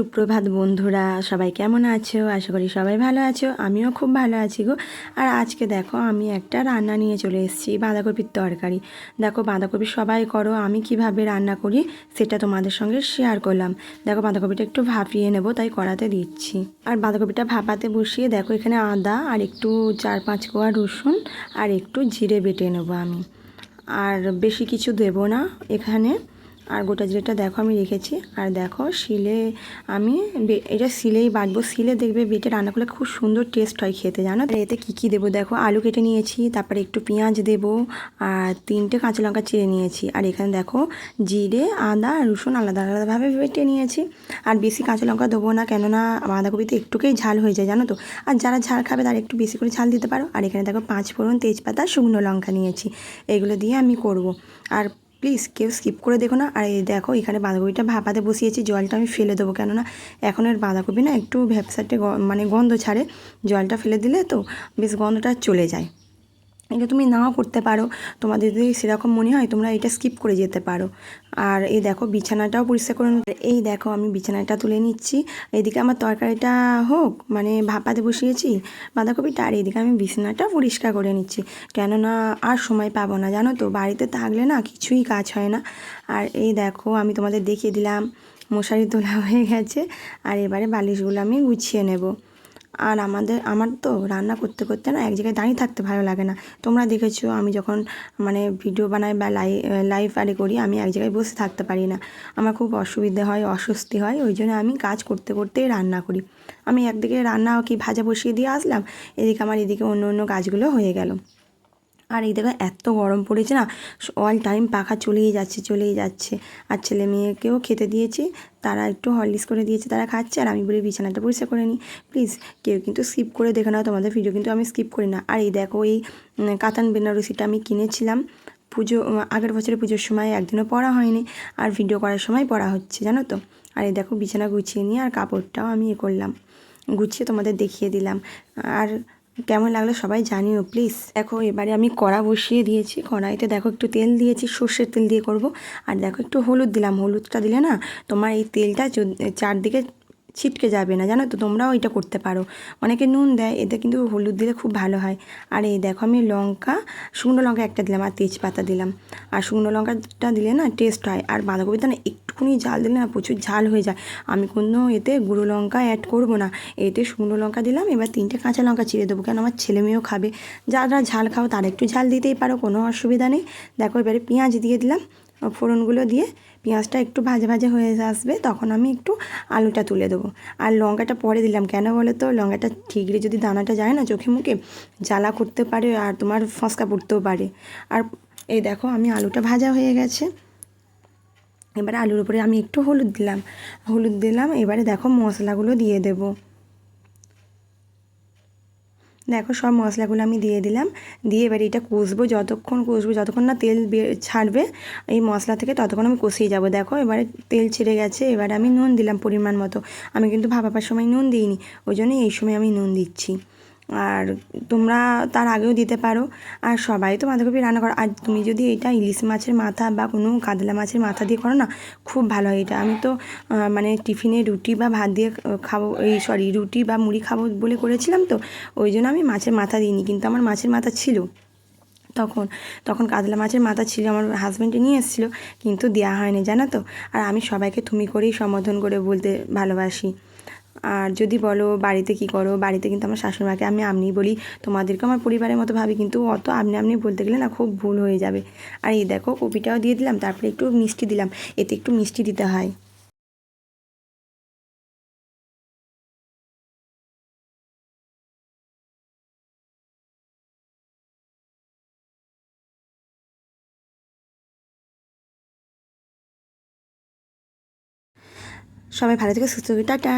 সুপ্রভাত বন্ধুরা, সবাই কেমন আছো? আশা করি সবাই ভালো আছো, আমিও খুব ভালো আছি গো। আর আজকে দেখো, আমি একটা রান্না নিয়ে চলে এসেছি, বাঁধাকপির তরকারি। দেখো, বাঁধাকপি সবাই করো, আমি কীভাবে রান্না করি সেটা তোমাদের সঙ্গে শেয়ার করলাম। দেখো, বাঁধাকপিটা একটু ভাপিয়ে নেব, তাই কড়াতে দিচ্ছি। আর বাঁধাকপিটা ভাপাতে বসিয়ে দেখো, এখানে আদা আর একটু চার পাঁচ কোয়া রসুন আর একটু জিরে বেটে নেব আমি। আর বেশি কিছু দেবো না এখানে। আর গোটা জিরেটা দেখো আমি রেখেছি। আর দেখো শিলে আমি এটা শিলেই বাটবো। শিলে দেখবে বেটে রান্না করলে খুব সুন্দর টেস্ট হয় খেতে, জানো? এতে কী কী দেবো দেখো? আলু কেটে নিয়েছি, তারপরে একটু পেঁয়াজ দেবো, আর তিনটে কাঁচা লঙ্কা চিড়ে নিয়েছি। আর এখানে দেখো জিরে, আদা রসুন আলাদা আলাদাভাবে বেটে নিয়েছি। আর বেশি কাঁচা লঙ্কা দেবো না, কেননা বাঁধাকপিতে একটুকেই ঝাল হয়ে যায়, জানো তো? আর যারা ঝাল খাবে তারা একটু বেশি করে ঝাল দিতে পারো। আর এখানে দেখো পাঁচ ফোড়ন তেজপাতা, শুকনো লঙ্কা নিয়েছি। এগুলো দিয়ে আমি করব। আর প্লিজ কেউ স্কিপ করে দেখো না। আর এই দেখো, এখানে বাঁধাকপিটা ভাপাতে বসিয়েছি, জলটা আমি ফেলে দেবো। কেননা এখন এর বাঁধাকপি না একটু ভ্যাপসাটে মানে গন্ধ ছাড়ে, জলটা ফেলে দিলে তো বেশ গন্ধটা চলে যায়। এটা তুমি নাও করতে পারো। তোমাদের যদি সেরকম মনে হয়, তোমরা এটা স্কিপ করে যেতে পারো। আর এই দেখো, বিছানাটাও পরিষ্কার করে এই দেখো, আমি বিছানাটা তুলে নিচ্ছি। এদিকে আমার তরকারিটা হোক মানে ভাপাতে বসিয়েছি বাঁধাকপিটা আর এদিকে আমি বিছানাটা পরিষ্কার করে নিচ্ছি। কেননা আর সময় পাবো না, জানো তো, বাড়িতে থাকলে না কিছুই কাজ হয় না। আর এই দেখো, আমি তোমাদের দেখিয়ে দিলাম, মশারি তোলা হয়ে গেছে। আর এবারে বালিশগুলো আমি গুছিয়ে নেব। আর আমাদের, আমার তো রান্না করতে করতে না এক জায়গায় দাঁড়িয়ে থাকতে ভালো লাগে না। তোমরা দেখেছ আমি যখন মানে ভিডিও বানাই বা লাই লাইভ আরে করি, আমি এক জায়গায় বসে থাকতে পারি না। আমার খুব অসুবিধে হয়, অস্বস্তি হয়, ওই জন্য আমি কাজ করতে করতেই রান্না করি। আমি একদিকে রান্না কি ভাজা বসিয়ে দিয়ে আসলাম, এদিকে আমার এদিকে অন্য অন্য কাজগুলো হয়ে গেল। আর এই দেখো এত গরম পড়েছে না অল টাইম পাখা চলেই যাচ্ছে চলেই যাচ্ছে। আর ছেলে মেয়েকেও খেতে দিয়েছি, তারা একটু হরলিক্স করে দিয়েছে, তারা খাচ্ছে, আর আমি বলি বিছানাটা পরিষ্কার করে নিই। প্লিজ কেউ কিন্তু স্কিপ করে দেখে নাও, তোমাদের ভিডিও কিন্তু আমি স্কিপ করি না। আর এই দেখো এই কাতান বেনারসিটা আমি কিনেছিলাম। পুজো আগের বছরের পুজোর সময় একদিনও পড়া হয়নি, আর ভিডিও করার সময় পড়া হচ্ছে, জানো তো? আর এই দেখো বিছানা গুছিয়ে নিয়ে, আর কাপড়টাও আমি এ করলাম। গুছিয়ে তোমাদের দেখিয়ে দিলাম। আর কেমন লাগল সবাই জানিও প্লিজ দেখো, এবারে আমি কড়া বসিয়ে দিয়েছি। কড়াইতে দেখো একটু তেল দিয়েছি, সর্ষের তেল দিয়ে করব। আর দেখো একটু হলুদ দিলাম। হলুদটা দিলে না তোমার এই তেলটা চারদিকে ছিটকে যাবে না, জানো তো? তোমরাও এটা করতে পারো। অনেকে নুন দেয়, এতে কিন্তু হলুদ দিলে খুব ভালো হয়। আর এই দেখো, আমি লঙ্কা, শুকনো লঙ্কা একটা দিলাম আর তেজপাতা দিলাম। আর শুকনো লঙ্কাটা দিলে না টেস্ট হয়। আর বাঁধাকপিতে না একটুখানি ঝাল দিলে না প্রচুর ঝাল হয়ে যায়। আমি কোনো এতে গুঁড়ো লঙ্কা অ্যাড করব না। এতে শুকনো লঙ্কা দিলাম, এবার তিনটে কাঁচা লঙ্কা চিড়ে দেবো। কেন? আমার ছেলে মেয়েও খাবে। যারা ঝাল খাও, তারা একটু ঝাল দিতেই পারো, কোনো অসুবিধা নেই। দেখো, এবারে পেঁয়াজ দিয়ে দিলাম। ফোড়নগুলো দিয়ে পেঁয়াজটা একটু ভাজা ভাজা হয়ে আসবে, তখন আমি একটু আলুটা তুলে দেবো। আর লঙ্কাটা পরে দিলাম, কেন বলে তো? লঙ্কাটা ঠিকরে যদি দানাটা যায় না চোখে মুখে, জ্বালা করতে পারে আর তোমার ফসকা পড়তেও পারে। আর এই দেখো, আমি আলুটা ভাজা হয়ে গেছে। এবারে আলুর উপরে আমি একটু হলুদ দিলাম। হলুদ দিলাম, এবারে দেখো মশলাগুলো দিয়ে দেবো। দেখো সব মশলাগুলো আমি দিয়ে দিলাম। দিয়ে এবার এটা কষবো, যতক্ষণ কষবো, যতক্ষণ না তেল ছাড়বে, এই মশলা থেকে ততক্ষণ আমি কষিয়ে যাব। দেখো এবারে তেল ছেড়ে গেছে, এবার আমি নুন দিলাম পরিমাণ মতো। আমি কিন্তু ভাপাবার সময় নুন দিইনি, ওই জন্যই এই সময় আমি নুন দিচ্ছি। আর তোমরা তার আগেও দিতে পারো। আর সবাই তো বাঁধাকপি রান্না করো। আর তুমি যদি এটা ইলিশ মাছের মাথা বা কোনো কাতলা মাছের মাথা দিয়ে করো না, খুব ভালো হয় এটা। আমি তো মানে টিফিনে রুটি বা ভাত দিয়ে খাব, এই সরি রুটি বা মুড়ি খাব বলে করেছিলাম তো, ওই জন্য আমি মাছের মাথা দিইনি। কিন্তু আমার মাছের মাথা ছিল তখন। তখন কাতলা মাছের মাথা ছিল, আমার হাজব্যান্ডে নিয়ে এসেছিল, কিন্তু দেওয়া হয়নি, জানো তো। আর আমি সবাইকে তুমি করেই সম্বোধন করে বলতে ভালোবাসি। আর যদি বলো বাড়িতে কি করো, বাড়িতে কিন্তু আমার শাশুড়িমাকে আমি আপনি বলি, তোমাদেরকে আমার পরিবারের মতো ভাবি, কিন্তু অত আপনি আপনি বলতে গেলে না খুব ভুল হয়ে যাবে। আর এই দেখো কপিটাও দিয়ে দিলাম, তারপরে একটু মিষ্টি দিলাম, এতে একটু মিষ্টি দিতে হয়। সবাই ভালো থেকে, সুস্থ টাটা।